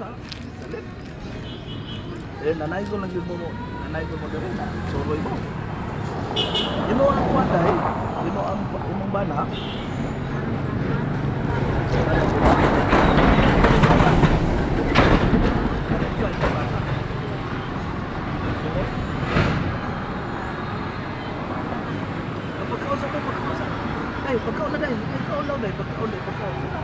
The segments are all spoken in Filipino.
sa salit. Eh, nanay ko lang yun mo. Nanay ko mo na rin. Suroy mo. Ino ang waday. Ino ang imong bana. Pagkausap mo, pagkausap. Ay, pagkaon na dahil. Pagkaon lang dahil. Pagkaon dahil. Pagkaon.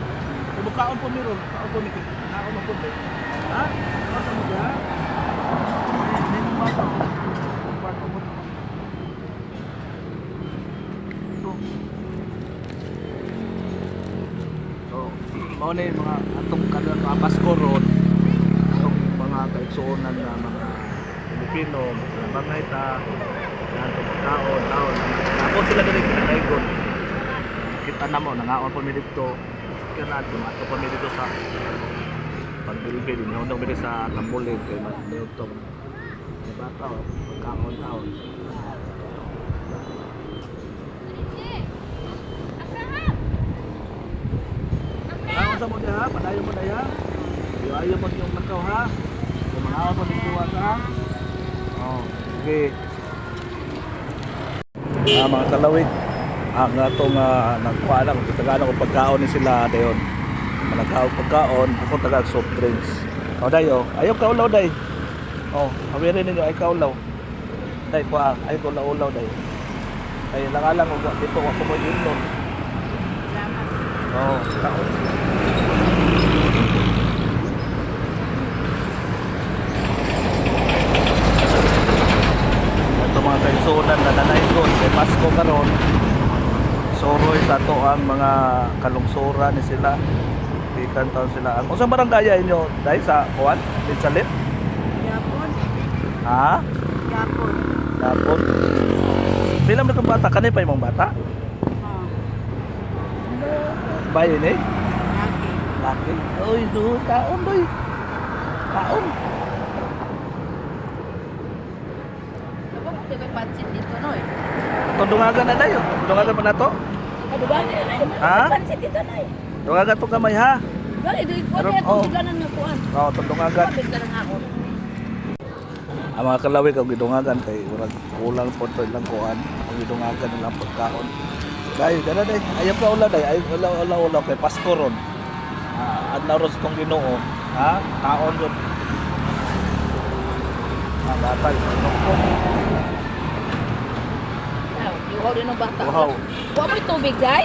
Kung Po meron. Pagkaon po meron. Ha? Pagkaon mo dyan. Hindi na yung mga atong kanon mga Pasko ron. Yung mga kaigsuonan na mga Pilipino, mga bangay ta, yan itong pagkaon, taon. Ako sila dali kinakaigon. Kita na mo, nangaon po mi dito. Kaya na, pa mi dito sa pagbilbil. Hinahundang mi sa tambulig kay Mateo to. May bata o, pagkaon taon. Ayaw sa mo ha, padayo mo na ya. Ayaw mo yung nakaw ha. Kung mga mo ng tuwa ha. Oh, okay. Ah, mga kalawig, ang atong uh, nagkuha lang, tagaan ko pagkaon ni sila dayon. Managkaw pagkaon, ako taga soft drinks. O dayo, ayaw kaulaw day. Oh, hawirin ninyo ay kaulaw. Day pa, ay ko laulaw day. Ay langalang ug dito ako mo dito. Oh, kaon. Ito mga kaigsunan na nanay ko, kay Pasko karon. Soroy sa to ang mga kalungsuran ni sila. Bikan taon sila. Ang usang barangay inyo dahil sa Juan, Litsalit? Yapon. Ha? Yapon. Tapos, bilang na itong bata, kanay pa mga bata? Oh. Bayan eh? Laki. Laki. Uy, do, kaon doy. Kaon. Apa mo kay pansit dito no eh? Tundungagan na dayo. Tundungagan pa na to. Ha? Eh. Tundungagan to kamay ha. Gali do ko niya oh. kung biglanan na kuan. Oo, tundungagan. Kapit ka lang ako. Ang mga kalawig ang gidungagan kay urag kulang po to ilang kuan. Ang gidungagan nilang pagkaon. Dahil, gana day. Ayaw ka ula day. Ayaw ula ula ula kay Pasko ron. Ah, adlaw ron sa tong Ginoo. Ha? Taon yun. Ang bata, inukok. Aw, Iwaw din ng bata. Wow. Wa mo tubig dai?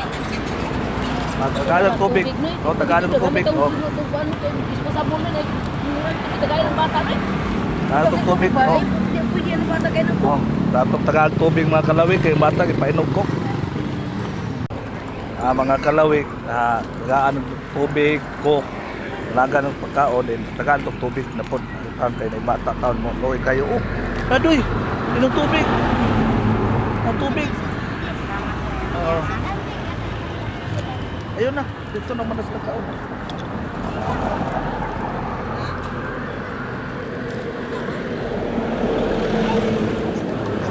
Tagalog tubig. Oh, Tagalog tubig. Oh, Disposable na eh. Tagay ng bata na. Tagalog tubig. Oh. Pwede ang bata kay na Oh, datong tagalog tubig mga kalawig kay bata ipainom ko. Ah, mga kalawig, ah, tagaan ng tubig ko. Laga ng pagkaon din. Tagaan tong tubig na pod. Ang kay na bata taon mo. Loy kayo. Oh, nadoy. Inom tubig. Ang tubig. Oo. Ayun na. Dito naman na sila.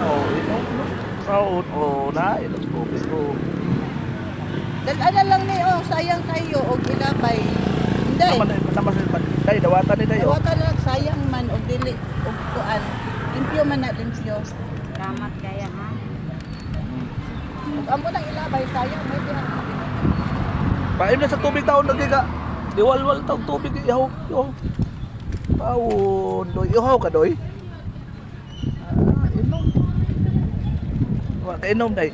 Oh, inom. Kaon. Oh, na. Inom tubig ko. Dal-ana lang ni oh, sayang kayo og ilabay. Hindi. Naman na naman sa Day, dawatan ni Day. oh. Wata lang sayang man og dili og kuan. Limpyo man na limpyo. Salamat kaya ha. Amo nang ilabay sayang may diha. Paim na sa tubig taon lagi ka. Diwalwal taong tubig ihaw. Ihaw. Taon. Doy. Ihaw ka doy. Ah, inom. Wa ka inom day.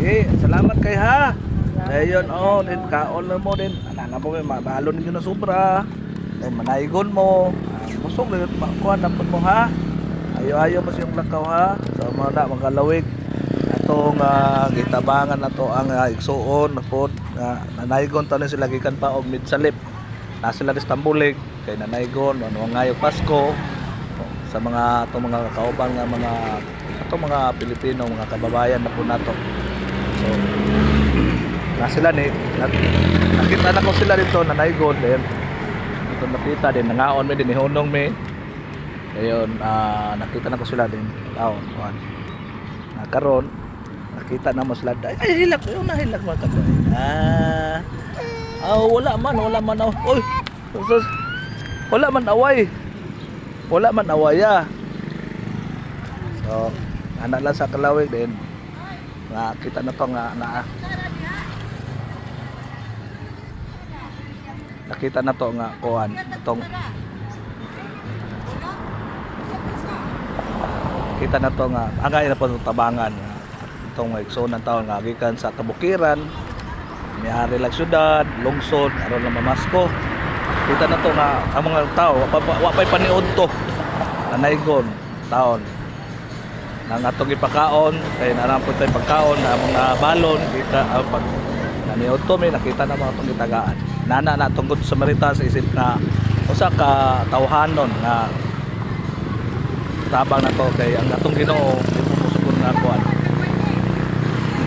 Okay, salamat kay ha. Ayun, oh, din kaon lang mo din. Ana na po may mabalon ninyo na sobra. Ay manaygon mo. Ah, Busog na yun, makuha na mo ha. Ayo-ayo pa siyang lakaw ha. Sa mga na, mga lawig. Atong uh, gitabangan na to ang uh, igsuon na po. Uh, nanaygon to na sila gikan pa og midsalip. Na sila di Stambulig kay nanaygon ano ngayo Pasko sa mga atong mga kauban nga mga atong mga Pilipino mga kababayan na po nato. So, na sila ni nakita na ko sila dito na naigon din ito nakita din nangaon mi din ihunong mi Ngayon, ah, nakita na ko sila din. Taon, kuhan. Na karon, nakita na mo sila. Ay, ay hilak, yun na hilak kadoy. Ah. Ah, wala man, wala man aw. Oy. sus. Wala man away. Wala man awaya. So, anak lang sa kalawig din. Nga kita na to nga na nakita na to nga kuhan itong kita na to nga angay na po itong tabangan nga. Itong eksonan taon nga gikan sa kabukiran miyari lang syudad lungsod aron lang mamasko. Kita na to nga ang mga tao wa pa- wa pa'y paniod to nanaygon taon. Nang atong ipakaon kay naran po tayo pagkaon na mga balon kita uh, pag naniod to may nakita na mga itong gitagaan nana na tungkol sa marita sa isip na usa ka tawhanon nga tabang na to kay ang atong Ginoo di mo musukon nga kuan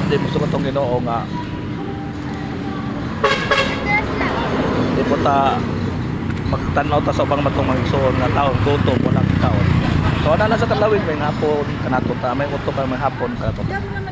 di mo musukon tong Ginoo nga di po ta magtanaw ta sa ubang matong mga igsoon nga taon gutom wala ka kaon so ana na sa kalawin may hapon kanato ta may uto ka may hapon kanato